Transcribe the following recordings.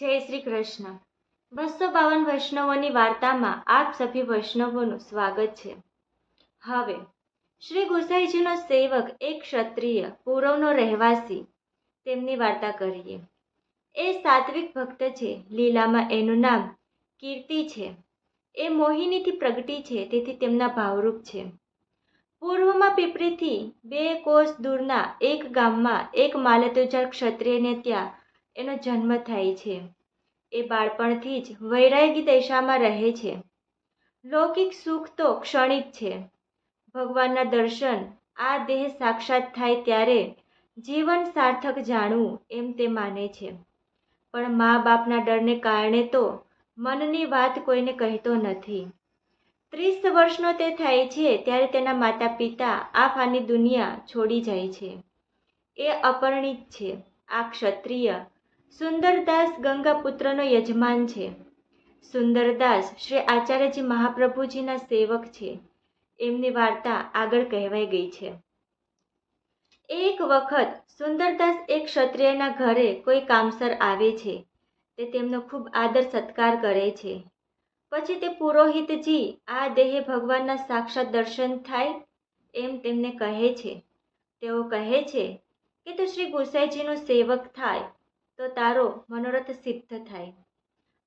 જય શ્રી કૃષ્ણ. બસો બાવન વૈષ્ણવોની વાર્તામાં આપ સભી વૈષ્ણવોનું સ્વાગત છે. હવે, શ્રી ગુસાઈજીનો સેવક એક ક્ષત્રિય, પૂરવનો રહેવાસી, તેમની વાર્તા કરીએ. એ સાત્વિક ભક્ત છે, લીલામાં એનું નામ કીર્તિ છે. એ મોહિનીથી પ્રગટી છે, તેથી તેમના ભાવરૂપ છે. પૂર્વમાં પીપળીથી બે કોષ દૂરના એક ગામમાં એક માલતુજાર ક્ષત્રિયને ત્યાં એનો જન્મ થાય છે. એ બાળપણથી જ વૈરાગી દશામાં રહે છે. લૌકિક સુખ તો ક્ષણિક છે. ભગવાનના દર્શન, આ દેહ સાક્ષાત થાય ત્યારે જીવન સાર્થક જાણવું એમ તે માને છે. પણ મા બાપના ડરને કારણે તો મનની વાત કોઈને કહેતો નથી. ત્રીસ વર્ષનો તે થાય છે ત્યારે તેના માતા પિતા આ ફાની દુનિયા છોડી જાય છે. એ અપરણિત છે, આ ક્ષત્રિય સુંદરદાસ ગંગાપુત્રનો યજમાન છે. સુંદરદાસ શ્રી આચાર્યજી મહાપ્રભુજીના સેવક છે. એમની વાર્તા આગળ કહેવાઈ ગઈ છે. એક વખત સુંદરદાસ એક ક્ષત્રિયના ઘરે કોઈ કામસર આવે છે. તે તેમનો ખૂબ આદર સત્કાર કરે છે. પછી તે પુરોહિતજી આ દેહે ભગવાનના સાક્ષાત દર્શન થાય એમ તેમને કહે છે. તેઓ કહે છે કે તું શ્રી ગુસાઈજીનો સેવક થાય તો તારો મનોરથ સિદ્ધ થાય.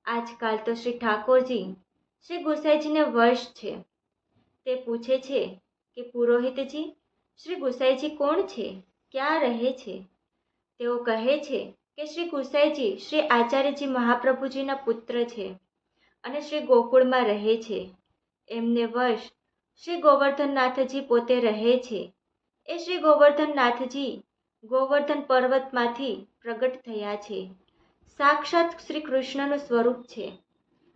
આજકાલ તો શ્રી ઠાકોરજી, શ્રી ગુસાઈજીને વશ છે. તે પૂછે છે કે, પુરોહિતજી, શ્રી ગુસાઈજી કોણ છે? ક્યાં રહે છે? તેઓ કહે છે કે, શ્રી ગુસાઈજી શ્રી આચાર્યજી મહાપ્રભુજીના પુત્ર છે અને શ્રી ગોકુળમાં રહે છે. એમને વશ શ્રી ગોવર્ધનનાથજી પોતે રહે છે. એ શ્રી ગોવર્ધનનાથજી ગોવર્ધન પર્વતમાંથી પ્રગટ થયા છે. સાક્ષાત શ્રી કૃષ્ણનું સ્વરૂપ છે.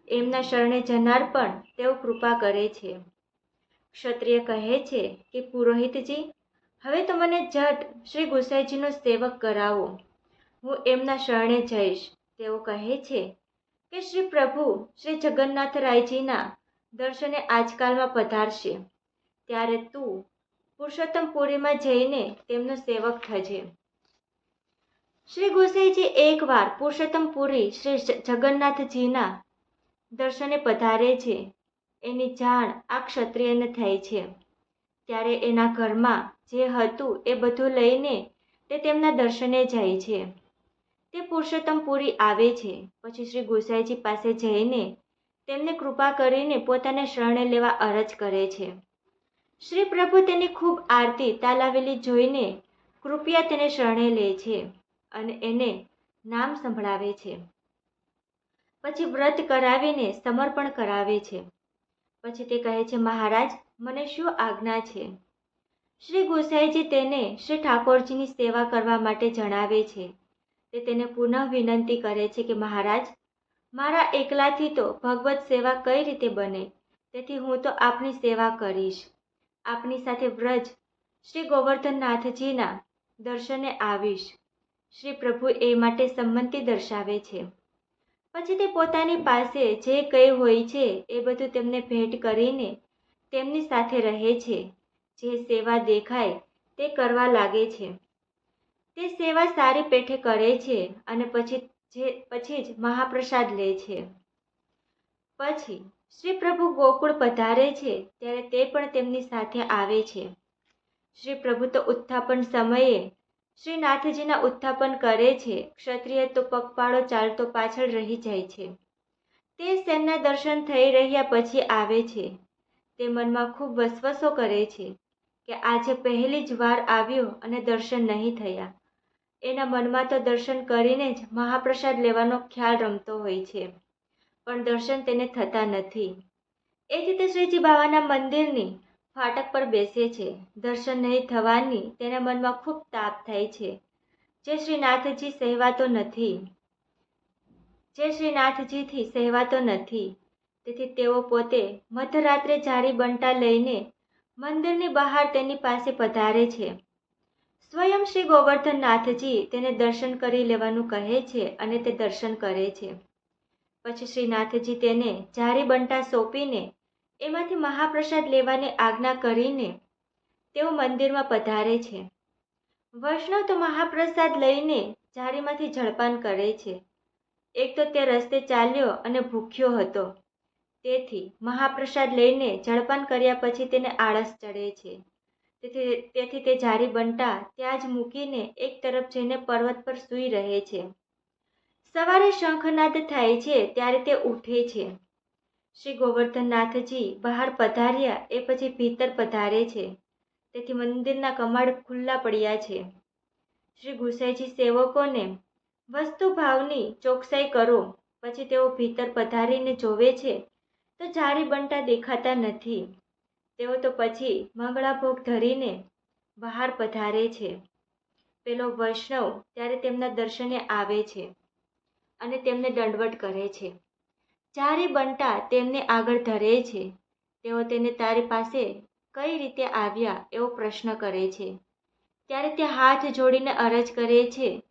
એમના શરણે જનાર પણ તેઓ કૃપા કરે છે. ક્ષત્રિય કહે છે કે, પુરોહિતજી, હવે તો મને જટ શ્રી ગુસાઈજીનો સેવક કરાવો. હું એમના શરણે જઈશ. તેઓ કહે છે કે, શ્રી પ્રભુ શ્રી જગન્નાથરાયજીના દર્શને આજકાલમાં પધારશે. ત્યારે તું પુરુષોત્તમપુરીમાં જઈને તેમનો સેવક થજે. શ્રી ગોસાઈજી એકવાર પુરુષોત્તમપુરી શ્રી જગન્નાથજીના દર્શને પધારે છે. એની જાણ આ ક્ષત્રિયને થાય છે. ત્યારે એના ઘરમાં જે હતું એ બધું લઈને તે તેમના દર્શને જાય છે. તે પુરુષોત્તમપુરી આવે છે. પછી શ્રી ગોસાઈજી પાસે જઈને તેમને કૃપા કરીને પોતાને શરણે લેવા અરજ કરે છે. શ્રી પ્રભુ તેની ખૂબ આરતી તાલાવેલી જોઈને કૃપયા તેને શરણે લે છે અને એને નામ સંભળાવે છે. પછી વ્રત કરાવીને સમર્પણ કરાવે છે. પછી તે કહે છે, મહારાજ, મને શું આજ્ઞા છે? શ્રી ગોસાઈજી તેને શ્રી ઠાકોરજીની સેવા કરવા માટે જણાવે છે. તે તેને પુનઃ વિનંતી કરે છે કે, મહારાજ, મારા એકલાથી તો ભગવત સેવા કઈ રીતે બને? તેથી હું તો આપની સેવા કરીશ. આપની સાથે વ્રજ શ્રી ગોવર્ધનનાથજીના દર્શને આવીશ. શ્રી પ્રભુ એ માટે સંમતિ દર્શાવે છે. પછી તે પોતાની પાસે જે કંઈ હોય છે એ બધું તેમને ભેટ કરીને તેમની સાથે રહે છે. જે સેવા દેખાય તે કરવા લાગે છે. તે સેવા સારી પેઠે કરે છે અને પછી જે, પછી જ મહાપ્રસાદ લે છે. પછી શ્રી પ્રભુ ગોકુળ પધારે છે, ત્યારે તે પણ તેમની સાથે આવે છે. શ્રી પ્રભુ તો ઉત્થાપન સમયે શ્રી નાથજીના ઉત્થાપન કરે છે, ક્ષત્રિય તો પગપાળો ચાલતો પાછળ રહી જાય છે. તે સેનના દર્શન થઈ રહ્યા પછી આવે છે. તે મનમાં ખૂબ વસવસો કરે છે કે આજે પહેલી જ વાર આવ્યો અને દર્શન નહીં થયા. એના મનમાં તો દર્શન કરીને જ મહાપ્રસાદ લેવાનો ખ્યાલ રમતો હોય છે. પણ દર્શન તેને થતા નથી. એથી તે શ્રીજી બાવાના મંદિરની ફાટક પર બેસે છે. દર્શન નહીં થવાની તેના મનમાં ખૂબ તાપ થાય છે. જે શ્રીનાથજી સહેવાતો નથી. જે શ્રીનાથજીથી સહેવાતો નથી. તેથી તેઓ પોતે મધરાત્રે જારી બંટા લઈને મંદિરની બહાર તેની પાસે પધારે છે. સ્વયં શ્રી ગોવર્ધનનાથજી તેને દર્શન કરી લેવાનું કહે છે અને તે દર્શન કરે છે. પછી શ્રીનાથજી તેને જારી બંટા સોંપીને એમાંથી મહાપ્રસાદ લેવાની આજ્ઞા કરીને તેઓ મંદિરમાં પધારે છે. વૈષ્ણવ તો મહાપ્રસાદ લઈને જારીમાંથી જળપાન કરે છે. એક તો તે રસ્તે ચાલ્યો અને ભૂખ્યો હતો. તેથી મહાપ્રસાદ લઈને જળપાન કર્યા પછી તેને આળસ ચડે છે. તેથી તેથી તે જારી બંટા ત્યાં જ મૂકીને એક તરફ જઈને પર્વત પર સૂઈ રહે છે. સવારે શંખનાદ થાય છે ત્યારે તે ઉઠે છે. શ્રી ગોવર્ધનનાથજી બહાર પધાર્યા એ પછી ભીતર પધારે છે. તેથી મંદિરના કમાડ ખુલ્લા પડ્યા છે. શ્રી ગુસાઈજી સેવકોને વસ્તુ ભાવની ચોકસાઈ કરો, પછી તેઓ ભીતર પધારીને જોવે છે, તો જારી બંટા દેખાતા નથી. તેઓ તો પછી મંગળાભોગ ધરીને બહાર પધારે છે. પેલો વૈષ્ણવ ત્યારે તેમના દર્શને આવે છે. અને તેમને દંડવટ કરે છે. ચારે બંટા તેમને આગળ ધરે છે, તેઓ તેને તારી પાસે કઈ રીતે આવ્યા એવો પ્રશ્ન કરે છે. ત્યારે તે હાથ જોડીને અરજ કરે છે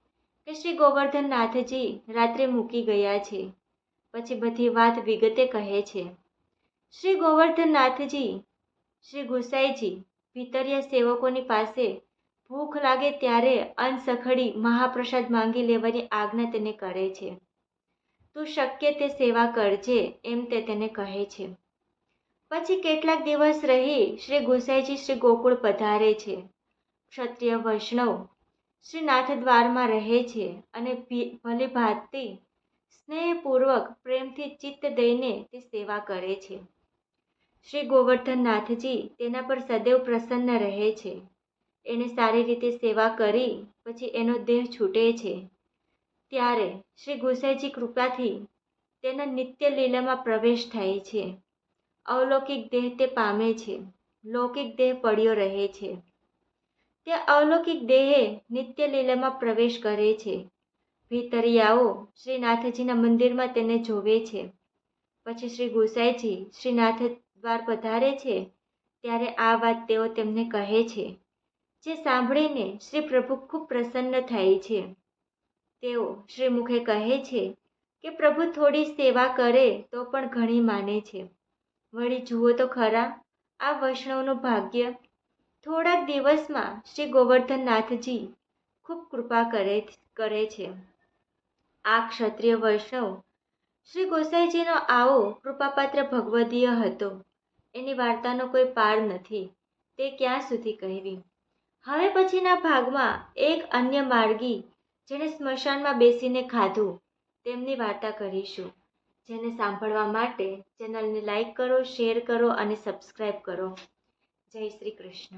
કે શ્રી ગોવર્ધનનાથજી રાત્રે મૂકી ગયા છે. પછી બધી વાત વિગતે કહે છે. શ્રી ગોવર્ધનનાથજી, શ્રી ગુસાઈજી, ભીતરિયા સેવકોની પાસે ભૂખ લાગે ત્યારે અન્ન સખડી મહાપ્રસાદ માંગી લેવાની આજ્ઞા તેને કરે છે. તું શક્ય તે સેવા કરજે એમ તે તેને કહે છે. પછી કેટલાક દિવસ રહી શ્રી ગુસાઈજી શ્રી ગોકુળ પધારે છે. ક્ષત્રિય વૈષ્ણવ શ્રી નાથદ્વારમાં રહે છે અને ભલે ભાતથી સ્નેહપૂર્વક પ્રેમથી ચિત્ત દઈને તે સેવા કરે છે. શ્રી ગોવર્ધન નાથજી તેના પર સદૈવ પ્રસન્ન રહે છે. એને સારી રીતે સેવા કરી, પછી એનો દેહ છૂટે છે. ત્યારે શ્રી ગુસાઈજી કૃપાથી તેના નિત્ય લીલામાં પ્રવેશ થાય છે. અવલૌકિક દેહ તે પામે છે. લૌકિક દેહ પડ્યો રહે છે. તે અવલૌકિક દેહે નિત્ય લીલામાં પ્રવેશ કરે છે. ભીતરિયાઓ શ્રીનાથજીના મંદિરમાં તેને જોવે છે. પછી શ્રી ગુસાઈજી શ્રીનાથ દ્વાર પધારે છે. ત્યારે આ વાત તેઓ તેમને કહે છે. જે સાંભળીને શ્રી પ્રભુ ખૂબ પ્રસન્ન થાય છે. તેઓ શ્રી મુખે કહે છે કે પ્રભુ થોડી સેવા કરે તો પણ ઘણી માને છે. વળી જુઓ તો ખરા, આ વૈષ્ણવનું ભાગ્ય થોડાક દિવસમાં શ્રી ગોવર્ધનનાથજી ખૂબ કૃપા કરે કરે છે. આ ક્ષત્રિય વૈષ્ણવ શ્રી ગોસાઈજીનો આવો કૃપાપાત્ર ભગવદીય હતો. એની વાર્તાનો કોઈ પાર નથી. તે ક્યાં સુધી કહેવી? હવે પછીના ભાગમાં એક અન્ય માર્ગી જેણે સ્મશાનમાં બેસીને ખાધું. તેમની વાર્તા કરીશું. જેને સાંભળવા માટે ચેનલને લાઈક કરો, શેર કરો અને સબસ્ક્રાઈબ કરો. જય શ્રી કૃષ્ણ.